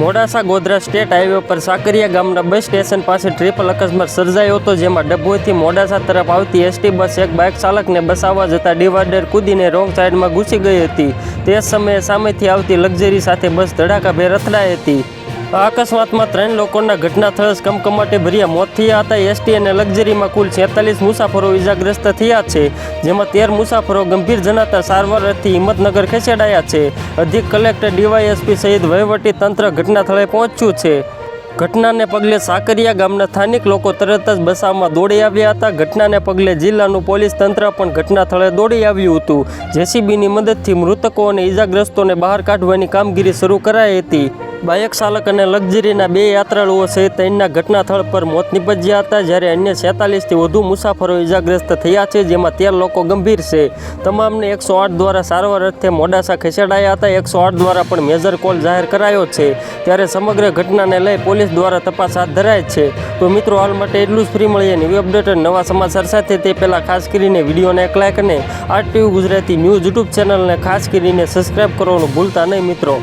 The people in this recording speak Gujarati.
મોડાસા ગોધરા સ્ટેટ હાઈવે પર સાકરિયા ગામના બસ સ્ટેશન પાસે ટ્રિપલ અકસ્માત સર્જાયો હતો, જેમાં ડભોઈથી મોડાસા તરફ આવતી એસટી બસ એક બાઇક ચાલકને બસાવવા જતાં ડિવાઈડર કૂદીને રોંગ સાઈડમાં ઘૂસી ગઈ હતી. તે સમયે સામેથી આવતી લક્ઝરી સાથે બસ ધડાકાભેર અથડાઈ હતી. અકસ્માતમાં ત્રણ લોકોના ઘટના સ્થળે જ કમકમાટી ભર્યા મોત થયા હતા. એસટી અને લક્ઝરીમાં કુલ છેતાલીસ મુસાફરો ઇજાગ્રસ્ત થયા છે, જેમાં તેર મુસાફરો ગંભીર જણાતા સારવાર અર્થે હિંમતનગર ખસેડાયા છે. અધિક કલેક્ટર ડીવાયએસપી સહિત વહીવટી તંત્ર ઘટના સ્થળે પહોંચ્યું છે. ઘટનાને પગલે સાકરિયા ગામના સ્થાનિક લોકો તરત જ બસાવમાં દોડી આવ્યા હતા. ઘટનાને પગલે જિલ્લાનું પોલીસ તંત્ર પણ ઘટના સ્થળે દોડી આવ્યું હતું. જેસીબીની મદદથી મૃતકો અને ઇજાગ્રસ્તોને બહાર કાઢવાની કામગીરી શરૂ કરાઈ હતી. બાઇક ચાલક અને લક્ઝરીના બે યાત્રાળુઓ સહિત ત્રણના ઘટના સ્થળ પર મોત નિપજ્યા હતા જ્યારે અન્ય છેતાલીસથી વધુ મુસાફરો ઇજાગ્રસ્ત થયા છે, જેમાં તેર લોકો ગંભીર છે. તમામને એકસો આઠ દ્વારા સારવાર અર્થે મોડાસા ખસેડાયા હતા. એકસો આઠ દ્વારા પણ મેજર કોલ જાહેર કરાયો છે. ત્યારે સમગ્ર ઘટનાને લઈ પોલીસ દ્વારા તપાસ હાથ ધરાય છે. તો મિત્રો, હાલ માટે એટલું જ ફ્રી મળીએ ન્યૂ અપડેટ નવા સમાચાર સાથે તે પહેલાં ખાસ કરીને વિડીયોને એક લાઇક અને R TV Gujarati news YouTube ચેનલને ખાસ કરીને સબસ્ક્રાઈબ કરવાનું ભૂલતા નહીં મિત્રો.